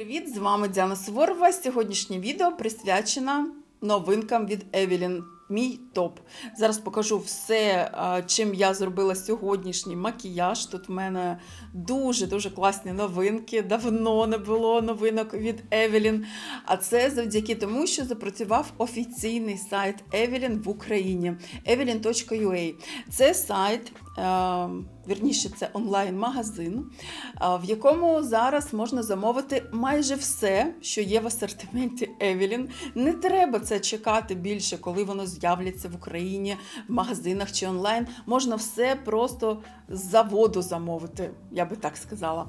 Привіт! З вами Діана Суворова. Сьогоднішнє відео присвячено новинкам від Evelyn. Мій топ. Зараз покажу все, чим я зробила сьогоднішній макіяж. Тут в мене дуже-дуже класні новинки. Давно не було новинок від Evelyn. А це завдяки тому, що запрацював офіційний сайт Evelyn в Україні evelyn.ua. Це сайт, вірніше, це онлайн-магазин, е, в якому зараз можна замовити майже все, що є в асортименті Evelyn. Не треба це чекати більше, коли воно з'являться в Україні, в магазинах чи онлайн. Можна все просто з заводу замовити, я би так сказала.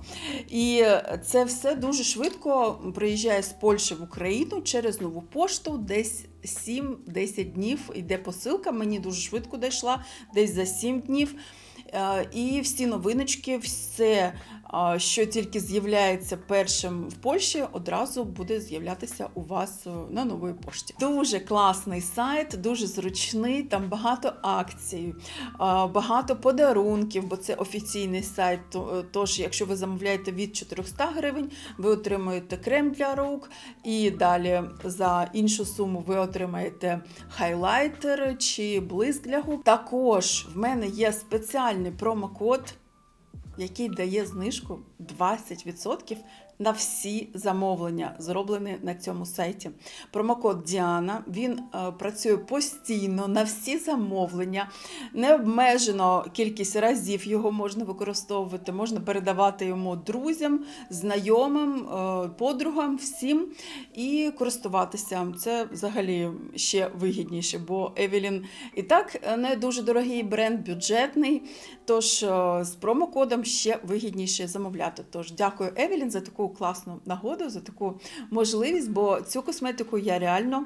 І це все дуже швидко приїжджає з Польщі в Україну через нову пошту, десь 7-10 днів йде посилка. Мені дуже швидко дійшла, десь за 7 днів. Е, І всі новиночки, все, що тільки з'являється першим в Польщі, одразу буде з'являтися у вас е, на новій пошті. Дуже класний сайт, дуже зручний. Там багато акцій, багато подарунків, бо це офіційний сайт. Е, Тож, якщо ви замовляєте від 400 гривень, ви отримуєте крем для рук, і далі за іншу суму ви отримаєте хайлайтер чи блиск для губ. Також в мене є спеціальний промокод, який дає знижку 20% на всі замовлення, зроблені на цьому сайті. Промокод Діана він е, працює постійно на всі замовлення. Не обмежено кількість разів його можна використовувати, можна передавати йому друзям, знайомим, е, подругам, всім і користуватися. Це взагалі ще вигідніше, бо Евелін і так е, не дуже дорогий бренд, бюджетний. Тож з промокодом ще вигідніше замовляти. Тож дякую Евелін за таку класну нагоду, за таку можливість, бо цю косметику я реально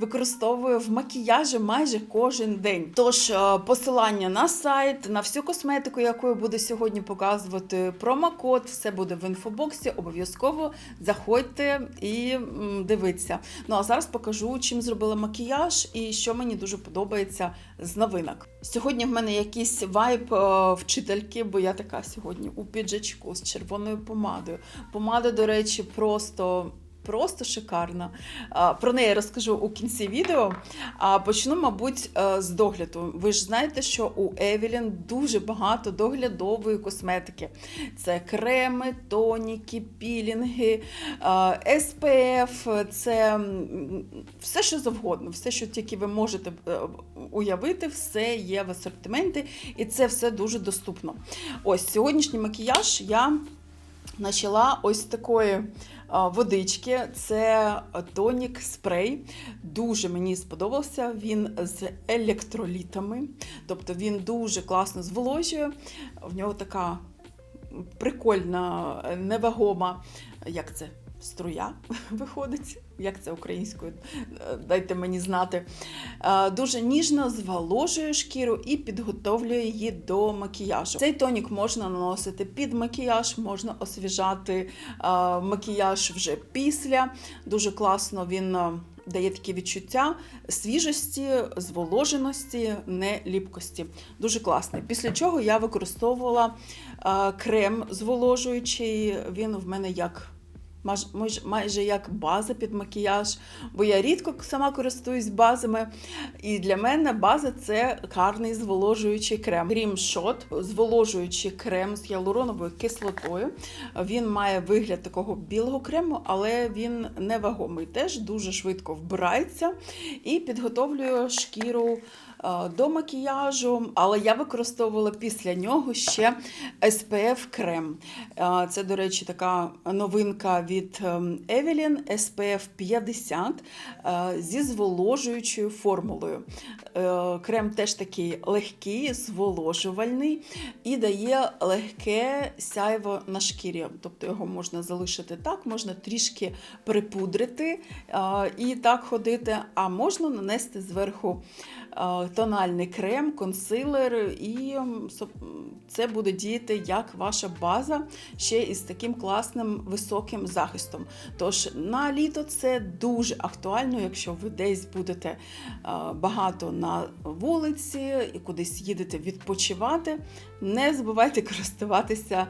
використовую в макіяжі майже кожен день. Тож е, посилання на сайт, на всю косметику, яку я буду сьогодні показувати, промокод, все буде в інфобоксі. Обов'язково заходьте і дивіться. Ну а зараз покажу, чим зробила макіяж і що мені дуже подобається з новинок. Сьогодні в мене якийсь вайб е, вчительки, бо я така сьогодні у піджачку з червоною помадою. Помада, до речі, просто. Просто шикарна. Про неї розкажу у кінці відео. А почну, мабуть, е, з догляду. Ви ж знаєте, що у Evelyn дуже багато доглядової косметики. Це креми, тоніки, пілінги, SPF, це все, що завгодно, все, що тільки ви можете е, уявити, все є в асортименті, і це все дуже доступно. Ось сьогоднішній макіяж я почала ось такої водички. Це тонік спрей. Дуже мені сподобався. Він з електролітами, тобто він дуже класно зволожує. В нього така прикольна, невагома, як це? Струя виходить, як це українською, Е, дайте мені знати. Е, Дуже ніжно зволожує шкіру і підготовлює її до макіяжу. Цей тонік можна наносити під макіяж, можна освіжати е, макіяж вже після. Дуже класно він. Дає такі відчуття свіжості, зволоженості, не ліпкості. Дуже класний. Після чого я використовувала крем зволожуючий. Він в мене як майже як база під макіяж, бо я рідко сама користуюсь базами. І для мене база це гарний зволожуючий крем. Крім шот, зволожуючий крем з гіалуроновою кислотою. Він має вигляд такого білого крему, але він не вагомий. Теж дуже швидко вбирається і підготовлює шкіру до макіяжу. Але я використовувала після нього ще SPF крем. Е, Це, до речі, така новинка від ем, Evelyn SPF 50 е, зі зволожуючою формулою. Е, Крем теж такий легкий, зволожувальний і дає легке сяйво на шкірі. Тобто його можна залишити так, можна трішки припудрити е, і так ходити, а можна нанести зверху е, тональний крем, консилер, і це буде діяти як ваша база ще із таким класним високим захистом. Тож на літо це дуже актуально, якщо ви десь будете е, багато на вулиці і кудись їдете відпочивати. Не забувайте користуватися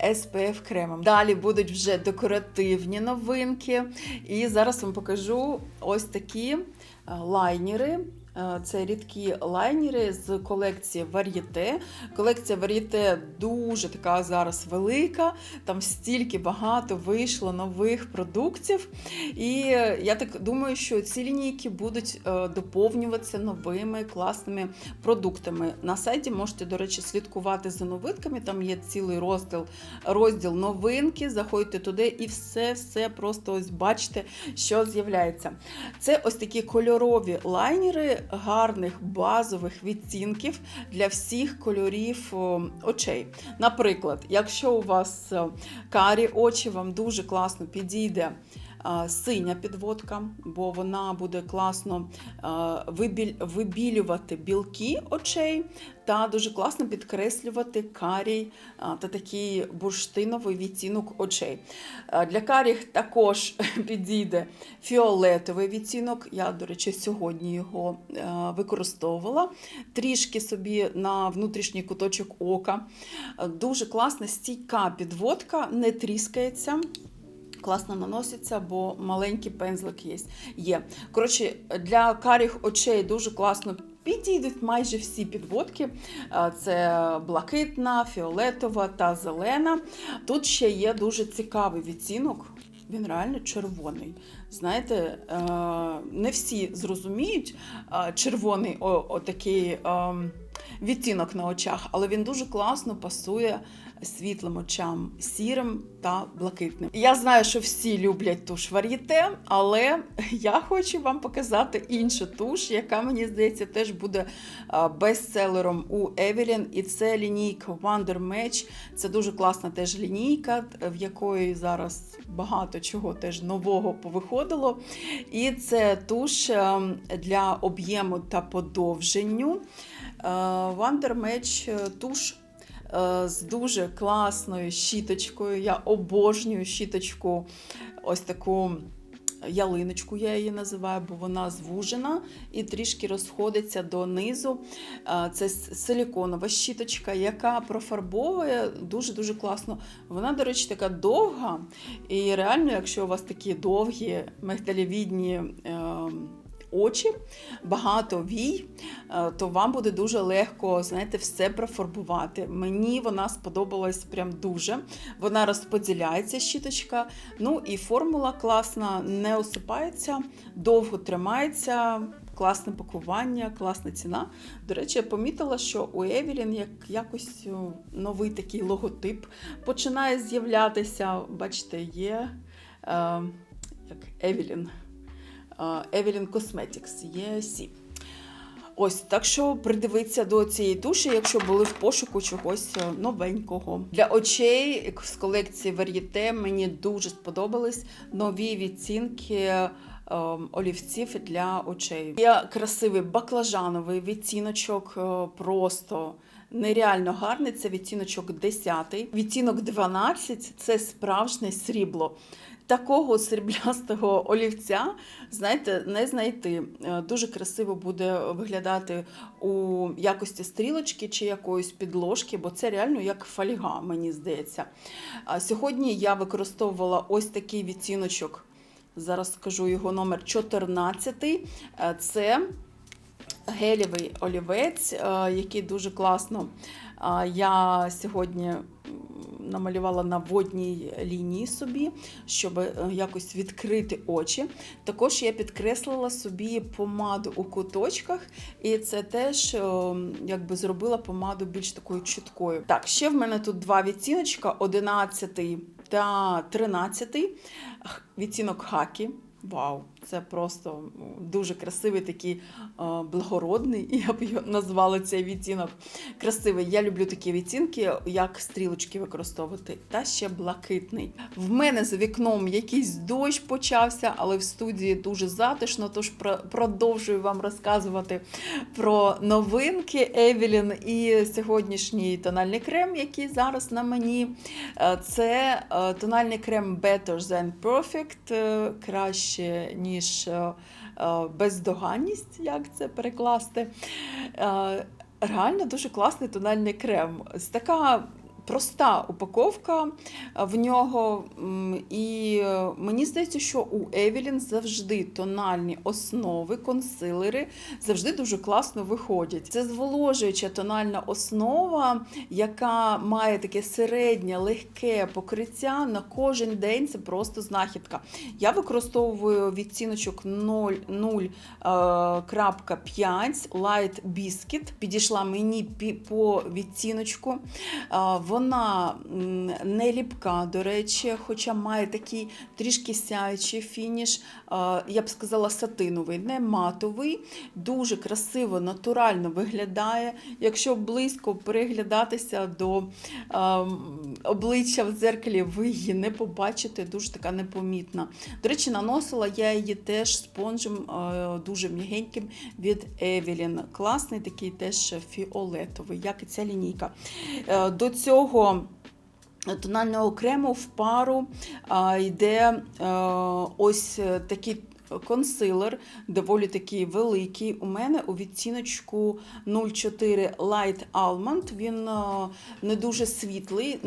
е, SPF кремом. Далі будуть вже декоративні новинки. І зараз вам покажу ось такі е, лайнери. Е, Це рідкі лайнери з колекції Varieté. Колекція Varieté дуже така зараз велика. Там стільки багато вийшло нових продуктів. І я так думаю, що ці лінійки будуть е, доповнюватися новими класними продуктами. На сайті можете, до речі, слідкувати за новинками. Там є цілий розділ, розділ новинки. Заходьте туди і все, все просто ось бачите, що з'являється. Це ось такі кольорові лайнери гарних базових відцінків для всіх кольорів очей. Наприклад, якщо у вас е, карі очі, вам дуже класно підійде. е, Синя підводка, бо вона буде класно е, вибілювати білки очей та дуже класно підкреслювати карій та такий бурштиновий відтінок очей. Для каріх також підійде фіолетовий відтінок. Я, до речі, сьогодні його е, використовувала трішки собі на внутрішній куточок ока. Дуже класна стійка підводка, не тріскається. Класно наноситься, бо маленький пензлик є. Коротше, для карих очей дуже класно підійдуть майже всі підводки. Е, Це блакитна, фіолетова та зелена. Тут ще є дуже цікавий відцінок. Він реально червоний. Знаєте, е, не всі зрозуміють е, червоний о- отакий ем, відтінок на очах, але він дуже класно пасує світлим очам, сірим та блакитним. Я знаю, що всі люблять туш вар'єте, але я хочу вам показати іншу туш, яка мені здається теж буде бестселером у Evelyn. І це лінійка Wonder Match. Це дуже класна теж лінійка, в якої зараз багато чого теж нового повиходило. І це туш ем, для об'єму та подовженню. Е, Match е, туш е, з дуже класною щіточкою. Я обожнюю щіточку, ось таку ялиночку, я її називаю, бо вона звужена і трішки розходиться донизу. Це силіконова щіточка, яка профарбовує дуже-дуже класно. Вона, до речі, така довга. І реально, якщо у вас такі довгі мигдалєвідні е, очі, багато вій, е, то вам буде дуже легко, знаєте, все профарбувати. Мені вона сподобалась прям дуже. Вона розподіляється щіточка. Ну і формула класна, не осипається, довго тримається. Класне пакування, класна ціна. До речі, я помітила, що у Evelyn як якось новий такий логотип починає з'являтися. Бачите, є е, як Evelyn. Е, Evelyn Cosmetics, є сі. Ось, так що придивіться до цієї туші, якщо були в пошуку чогось е, новенького. Для очей з колекції Varieté мені дуже сподобались нові відцінки ем, олівців для очей. Є красивий баклажановий відтіночок, е, просто нереально гарний. Це відтіночок 10. Відтінок 12 це справжнє срібло. Такого сріблястого олівця, знаєте, не знайти. Е, Дуже красиво буде виглядати у якості стрілочки чи якоїсь підложки, бо це реально як фольга, мені здається. Сьогодні я використовувала ось такий відтіночок. Зараз скажу його номер 14. Е, Це гелєвий олівець, е, який дуже класно. Я сьогодні намалювала на водній лінії собі, щоб е, якось відкрити очі. Також я підкреслила собі помаду у куточках, і це теж е, якби зробила помаду більш такою чіткою. Так, ще в мене тут два відтіночка: 11 та 13. Х- Відтінок хакі. Вау, Це просто дуже красивий такий благородний, я б його назвала цей відтінок. Красивий. Я люблю такі відтінки, як стрілочки використовувати. Та ще блакитний. В мене за вікном якийсь дощ почався, але в студії дуже затишно, тож про- продовжую вам розказувати про новинки Евелін і сьогоднішній тональний крем, який зараз на мені. Е, Це е, тональний крем Better Than Perfect, е, краще, ніж е, е, бездоганність, як це перекласти. Е, Реально дуже класний тональний крем. З така проста упаковка е, в нього. І е, мені здається, що у Евелін завжди тональні основи, консилери завжди дуже класно виходять. Це зволожуюча тональна основа, яка має таке середнє, легке покриття на кожен день. Це просто знахідка. Я використовую відціночок 0,5 Light Biscuit. Підійшла мені по відціночку. А, Вона не ліпка, до речі, хоча має такий трішки сяючий фініш. Я б сказала, сатиновий, не матовий, дуже красиво, натурально виглядає. Якщо близько переглядатися до обличчя в дзеркалі, ви її не побачите, дуже така непомітна. До речі, наносила я її теж спонжем дуже м'ягеньким від Evelyn. Класний такий теж фіолетовий, як і ця лінійка. Е, До цього тонального крему в пару йде е, ось е, такий консилер, доволі такий великий. У мене у відтіночку 04 Light Almond. Він е, не дуже світлий,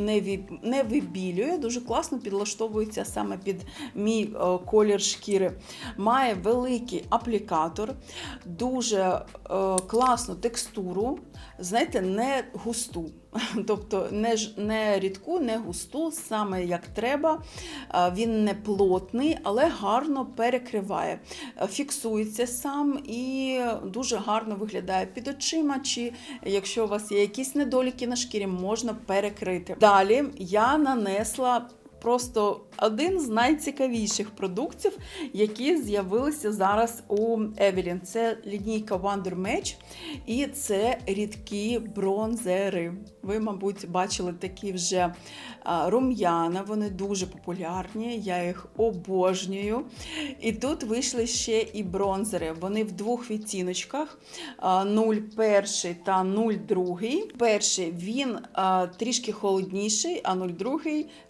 не, вибілює, дуже класно підлаштовується саме під мій е, колір шкіри. Має великий аплікатор, дуже е, класну текстуру, знаєте, не густу. Тобто не, не рідку, не густу, саме як треба. Він не плотний, але гарно перекриває. Фіксується сам і дуже гарно виглядає під очима, чи якщо у вас є якісь недоліки на шкірі, можна перекрити. Далі я нанесла. Просто один з найцікавіших продуктів, які з'явилися зараз у Evelyn. Це лінійка Wonder Match і це рідкі бронзери. Ви, мабуть, бачили такі вже рум'яна, вони дуже популярні, я їх обожнюю. І тут вийшли ще і бронзери. Вони в двох відтіночках: 01 та 02. Перший він трішки холодніший, а 02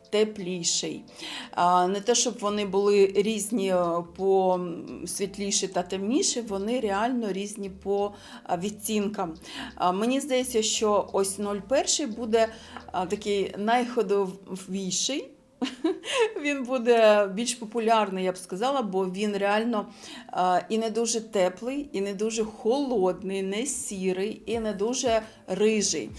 тепліший. Не те, щоб вони були різні е, по світліші та темніші, вони реально різні по. А, Мені здається, що ось 01 буде такий найходовіший. Він буде більш популярний, я б сказала, бо він реально і не дуже теплий, і не дуже холодний, не сірий, і не дуже рижий.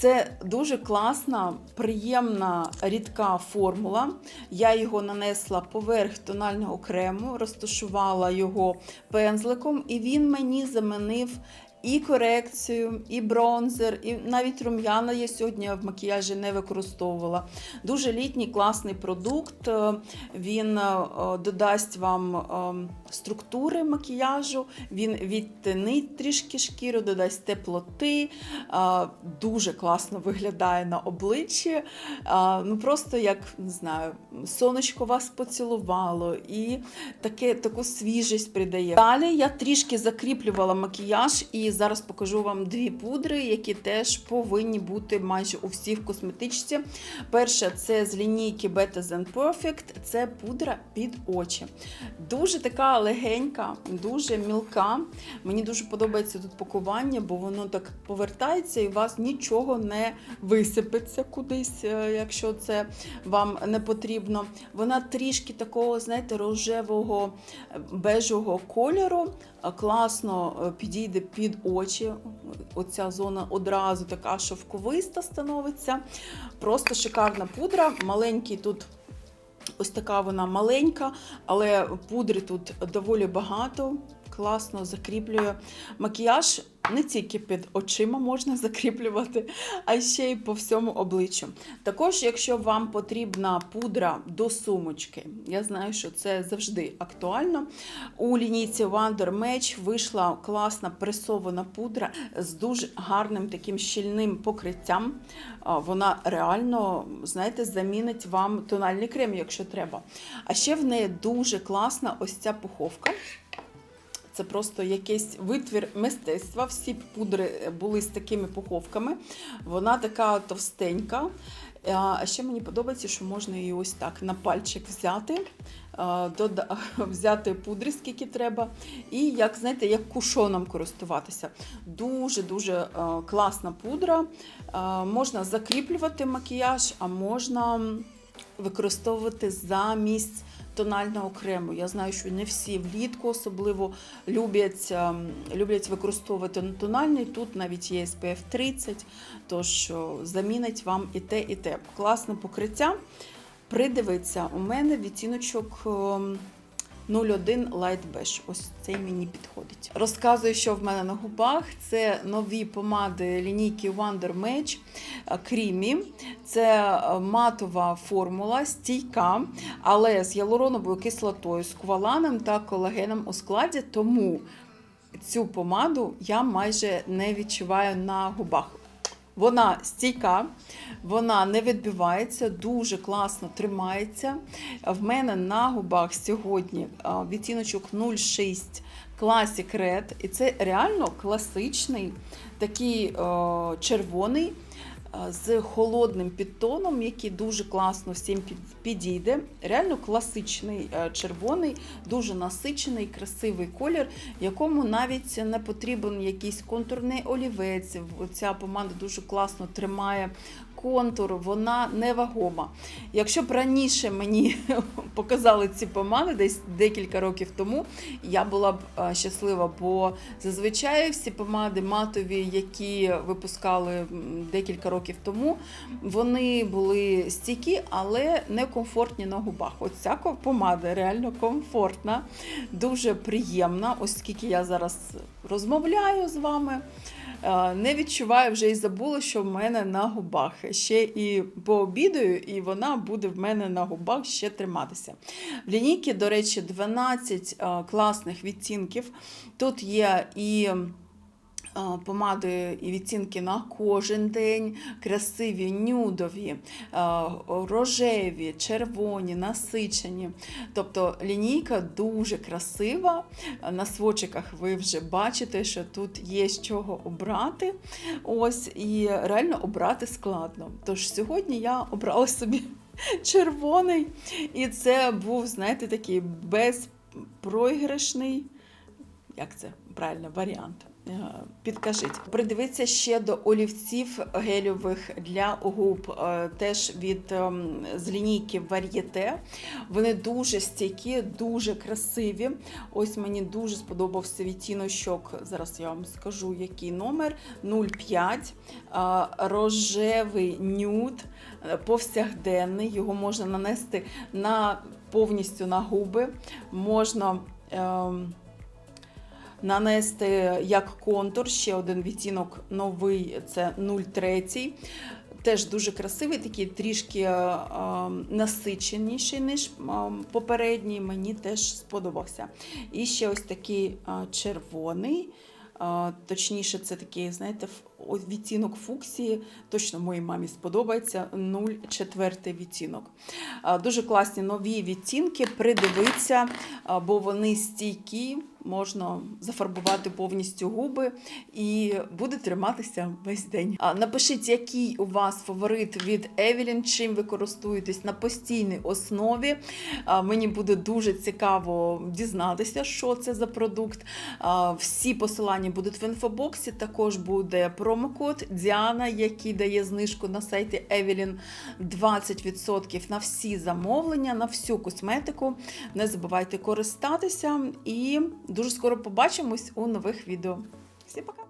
Це дуже класна, приємна рідка формула. Я його нанесла поверх тонального крему, розташувала його пензликом, і він мені замінив і корекцію, і бронзер, і навіть рум'яна я сьогодні в макіяжі не використовувала. Дуже літній класний продукт. Е, Він е, додасть вам е, структури макіяжу, він відтінить трішки шкіру, додасть теплоти. Дуже класно виглядає на обличчі. Ну просто як не знаю, сонечко вас поцілувало і таке, таку свіжість придає. Далі я трішки закріплювала макіяж і зараз покажу вам дві пудри, які теж повинні бути майже у всіх косметичці. Перша це з лінійки Better Than Perfect, це пудра під очі. Дуже така легенька, дуже мілка. Мені дуже подобається тут пакування, бо воно так повертається і у вас нічого не висипеться кудись, е, якщо це вам не потрібно. Вона трішки такого, знаєте, рожевого е, бежевого кольору. Класно е, підійде під очі. Оця зона одразу така шовковиста становиться. Просто шикарна пудра. Маленький тут Ось така вона маленька, але пудри тут доволі багато. Класно закріплює макіяж. Не тільки під очима можна закріплювати, а ще й по всьому обличчю. Також, якщо вам потрібна пудра до сумочки, я знаю, що це завжди актуально. У лінійці Wonder Match вийшла класна пресована пудра з дуже гарним таким щільним покриттям. Вона реально, знаєте, замінить вам тональний крем, якщо треба. А ще в неї дуже класна ось ця пуховка. Це просто якийсь витвір мистецтва. Всі пудри були з такими пуховками. Вона така товстенька. А ще мені подобається, що можна її ось так на пальчик взяти, дода- взяти пудри, скільки треба, і як знаєте, як кушоном користуватися. Дуже-дуже е, класна пудра. Е, Можна закріплювати макіяж, а можна використовувати замість тонального окремо. Я знаю, що не всі влітку особливо люблять, ем, люблять використовувати тональний. Тут навіть є SPF 30, тож замінить вам і те, і те. Класне покриття. Придивиться, у мене відтіночок ем, 01 Light Beige. Ось цей мені підходить. Розказую, що в мене на губах. Це нові помади лінійки Wonder Match е, Creamy. Це е, матова формула, стійка, але з гіалуроновою кислотою, з кваланом та колагеном у складі. Тому цю помаду я майже не відчуваю на губах. Вона стійка, вона не відбивається, дуже класно тримається. В мене на губах сьогодні відтіночок 06 Classic Red. І це реально класичний такий о, червоний з холодним підтоном, який дуже класно всім підійде. Реально класичний е, червоний, дуже насичений, красивий колір, якому навіть не потрібен якийсь контурний олівець. Ця помада дуже класно тримає контур, вона невагома. Якщо б раніше мені показали ці помади, десь декілька років тому, я була б е, щаслива, бо зазвичай всі помади матові, які випускали декілька років тому, вони були стійкі, але не комфортні на губах. Ось ця помада реально комфортна, дуже приємна, оскільки я зараз розмовляю з вами. Е, Не відчуваю вже і забула, що в мене на губах. Ще і пообідаю, і вона буде в мене на губах ще триматися. В лінійці, до речі, 12 е, класних відтінків. Тут є і помади і відтінки на кожен день, красиві, нюдові, е, рожеві, червоні, насичені. Тобто лінійка дуже красива. На свочиках ви вже бачите, що тут є з чого обрати. Ось, і реально обрати складно. Тож сьогодні я обрала собі червоний, і це був, знаєте, такий безпроіграшний, як це правильно, варіант. Е, Підкажіть, придивіться ще до олівців гельових для губ, е, теж від ем, з лінійки Varieté. Вони дуже стійкі, дуже красиві. Ось мені дуже сподобався відтіночок. Зараз я вам скажу, який номер 05. е, Рожевий нюд, повсякденний. Його можна нанести на повністю на губи. Можна. ем, нанести як контур ще один відтінок новий це 03. Теж дуже красивий, такий трішки е, е, насиченіший, ніж попередній. Мені теж сподобався. І ще ось такий е, червоний. е, Точніше, це такий, знаєте, відтінок фуксії. Точно моїй мамі сподобається 04 відтінок. Дуже класні нові відтінки. Придивіться, е, бо вони стійкі, можна зафарбувати повністю губи і буде триматися весь день. Напишіть, який у вас фаворит від Evelyn, чим ви користуєтесь на постійній основі. Мені буде дуже цікаво дізнатися, що це за продукт. Всі посилання будуть в інфобоксі. Також буде промокод Діана, який дає знижку на сайті Evelyn 20% на всі замовлення, на всю косметику. Не забувайте користатися і дуже скоро побачимось у нових відео. Всім пока!